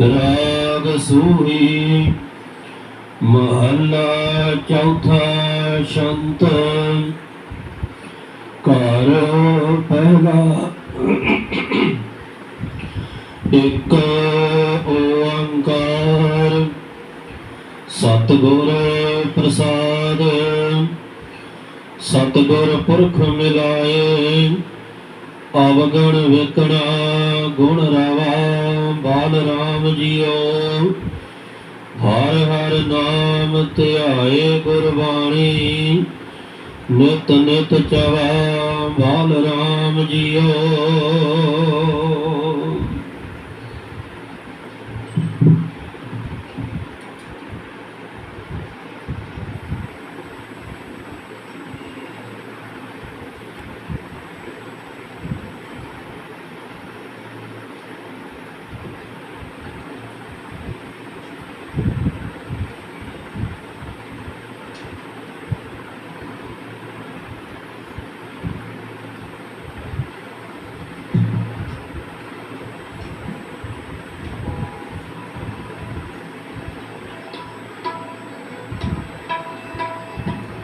ਰਾਗ ਸੂਹੀ, ਮਹੱਲਾ ਚੌਥਾ ਸ਼ੰਤ। ਕਰ ਪਹਿਲਾ, ਇੱਕ ਓੰਕਾਰ। ਸਤਿਗੁਰ ਪ੍ਰਸਾਦ, ਸਤਿਗੁਰ ਪੁਰਖ ਮਿਲਾਏ। ਅਵਗਣ ਵੇਕਣਾ ਗੁਣ ਰਾਵਾ ਜੀਓ। ਹਰ ਹਰ ਨਾਮ ਧਿਆਏ ਗੁਰਬਾਣੀ। ਨਿਤ ਨਿਤ ਚਵਾ ਬਾਲ ਰਾਮ ਜੀਓ।